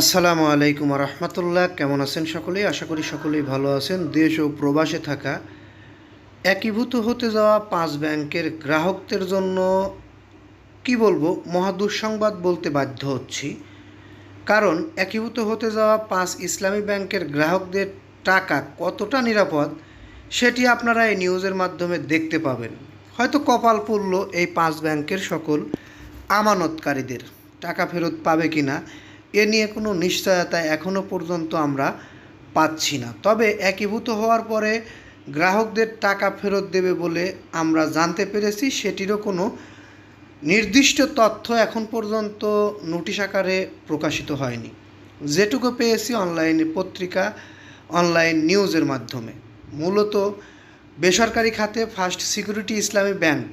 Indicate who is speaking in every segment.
Speaker 1: আসসালামু আলাইকুম রহমতুল্লাহ। কেমন আছেন সকলেই? আশা করি সকলেই ভালো আছেন। দেশ ও প্রবাসে থাকা একীভূত হতে যাওয়া পাঁচ ব্যাংকের গ্রাহকদের জন্য কি বলব, মহা দুঃসংবাদ বলতে বাধ্য হচ্ছি। কারণ একীভূত হতে যাওয়া পাঁচ ইসলামী ব্যাংকের গ্রাহকদের টাকা কতটা নিরাপদ, সেটি আপনারা এই নিউজের মাধ্যমে দেখতে পাবেন। হয়তো কপাল পুরল এই পাঁচ ব্যাংকের সকল আমানতকারীদের। টাকা ফেরত পাবে কি না এ নিয়ে কোনো নিশ্চয়তা এখনও পর্যন্ত আমরা পাচ্ছি না। তবে একীভূত হওয়ার পরে গ্রাহকদের টাকা ফেরত দেবে বলে আমরা জানতে পেরেছি, সেটিরও কোনো নির্দিষ্ট তথ্য এখন পর্যন্ত নোটিশ আকারে প্রকাশিত হয়নি। যেটুকু পেয়েছি অনলাইনে পত্রিকা, অনলাইন নিউজের মাধ্যমে। মূলত বেসরকারি খাতে ফার্স্ট সিকিউরিটি ইসলামী ব্যাংক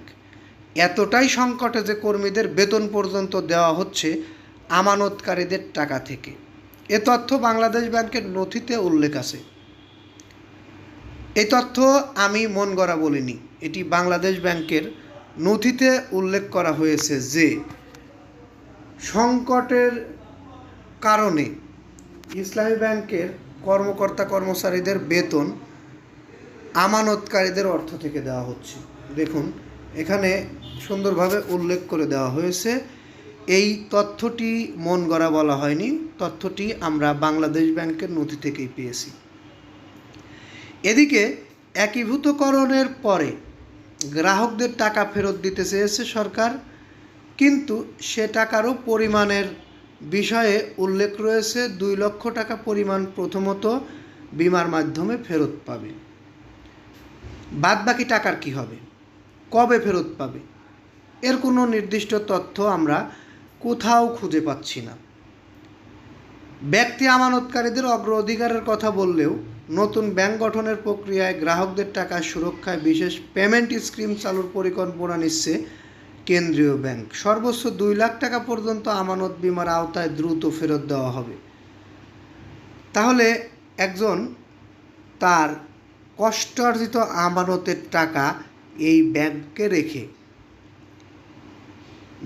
Speaker 1: এতটাই সংকটে যে কর্মীদের বেতন পর্যন্ত দেওয়া হচ্ছে আমানতকারীদের টাকা থেকে। এ তথ্য বাংলাদেশ ব্যাংকের নথিতে উল্লেখ আছে। এই তথ্য আমি মন গড়া বলিনি। এটি বাংলাদেশ ব্যাংকের নথিতে উল্লেখ করা হয়েছে যে, সংকটের কারণে ইসলামী ব্যাংকের কর্মকর্তা কর্মচারীদের বেতন আমানতকারীদের অর্থ থেকে দেওয়া হচ্ছে। দেখুন, এখানে সুন্দরভাবে উল্লেখ করে দেওয়া হয়েছে এই তথ্যটি মন গড়া বলা হয়নি, তথ্যটি আমরা বাংলাদেশ ব্যাংকের নথি থেকেই পেয়েছি। এদিকে একীভূতকরণের পরে গ্রাহকদের টাকা ফেরত দিতে চেয়েছে সরকার, কিন্তু সে টাকারও পরিমাণের বিষয়ে উল্লেখ রয়েছে, দুই লক্ষ টাকা পরিমাণ প্রথমত বিমার মাধ্যমে ফেরত পাবে। বাদ বাকি টাকার কি হবে? কবে ফেরত পাবে? এর কোনো নির্দিষ্ট তথ্য আমরা কোথাও খুঁজে পাচ্ছি না। ব্যক্তি আমানতকারীদের অগ্রাধিকারের কথা বললেও নতুন ব্যাংক গঠনের প্রক্রিয়ায় গ্রাহকদের টাকা সুরক্ষায় বিশেষ পেমেন্ট স্কিম চালুর পরিকল্পনা নিচ্ছে কেন্দ্রীয় ব্যাংক। সর্বোচ্চ দুই লাখ টাকা পর্যন্ত আমানত বিমার আওতায় দ্রুত ফেরত দেওয়া হবে। তাহলে একজন তার কষ্টার্জিত আমানতের টাকা এই ব্যাংকে রেখে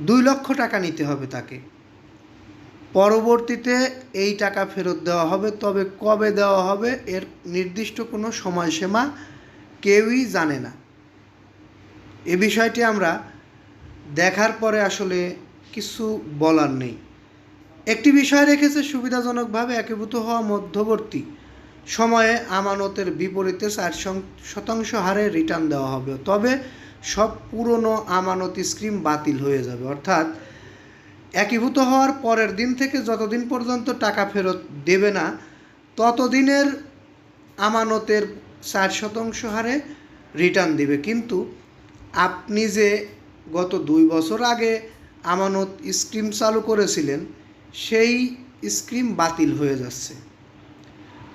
Speaker 1: দুই লক্ষ টাকা নিতে হবে তাকে। পরবর্তীতে এই টাকা ফেরত দেওয়া হবে, তবে কবে দেওয়া হবে এর নির্দিষ্ট কোনো সময়সীমা কেউই জানে না। এ বিষয়টি আমরা দেখার পরে আসলে কিছু বলার নেই। একটি বিষয় রেখেছে সুবিধাজনকভাবে একীভূত হওয়া মধ্যবর্তী। সময়ে আমানতের বিপরীতে চার শতাংশ হারে রিটার্ন দেওয়া হবে। তবে সব পুরনো আমানত স্কিম বাতিল হয়ে যাবে। অর্থাৎ একীভূত হওয়ার পরের দিন থেকে যতদিন পর্যন্ত টাকা ফেরত দেবে না, ততদিনের আমানতের চার শতাংশ হারে রিটার্ন দিবে। কিন্তু আপনি যে গত দুই বছর আগে আমানত স্কিম চালু করেছিলেন, সেই স্কিম বাতিল হয়ে যাচ্ছে।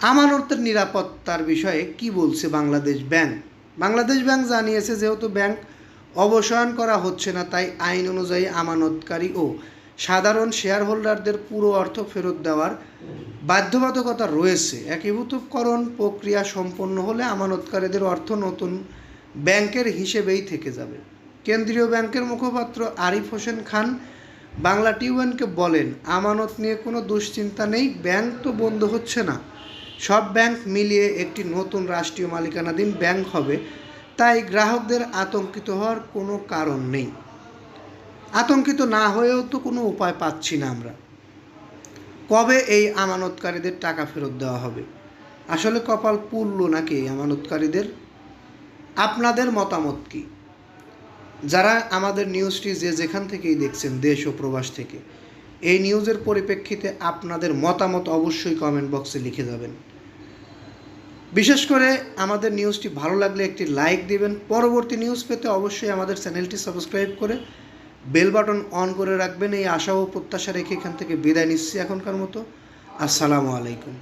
Speaker 1: আমানতের নিরাপত্তার বিষয়ে কি বলছে বাংলাদেশ ব্যাংক? বাংলাদেশ ব্যাংক জানিয়েছে যেহেতু ব্যাংক অবসায়ন করা হচ্ছে না, তাই আইন অনুযায়ী আমানতকারী ও সাধারণ শেয়ার হোল্ডারদের পুরো অর্থ ফেরত দেওয়ার বাধ্যবাধকতা রয়েছে। একীভূতকরণ প্রক্রিয়া সম্পন্ন হলে আমানতকারীদের অর্থ নতুন ব্যাংকের হিসেবেই থেকে যাবে। কেন্দ্রীয় ব্যাংকের মুখপাত্র আরিফ হোসেন খান বাংলা টিউএনকে বলেন, আমানত নিয়ে কোনো দুশ্চিন্তা নেই, ব্যাংক তো বন্ধ হচ্ছে না। সব ব্যাংক মিলিয়ে একটি নতুন রাষ্ট্রীয় মালিকানাধীন ব্যাংক হবে, তাই গ্রাহকদের আতঙ্কিত হওয়ার কোনো কারণ নেই। আতঙ্কিত না হয়েও তো কোনো উপায় পাচ্ছি না আমরা। কবে এই আমানতকারীদের টাকা ফেরত দেওয়া হবে? আসলে কপাল পুরল নাকি এই আমানতকারীদের? আপনাদের মতামত কি? যারা আমাদের নিউজটি যে যেখান থেকেই দেখছেন, দেশ ও প্রবাস থেকে এই নিউজের পরিপ্রেক্ষিতে আপনাদের মতামত অবশ্যই কমেন্ট বক্সে লিখে যাবেন। বিশেষ করে আমাদের নিউজটি ভালো লাগলে একটি লাইক দিবেন। পরবর্তী নিউজ পেতে অবশ্যই আমাদের চ্যানেলটি সাবস্ক্রাইব করে বেল বাটন অন করে রাখবেন। এই আশা ও প্রত্যাশা রেখে এখান থেকে বিদায় নিচ্ছি এখনকার মতো। আসসালামু আলাইকুম।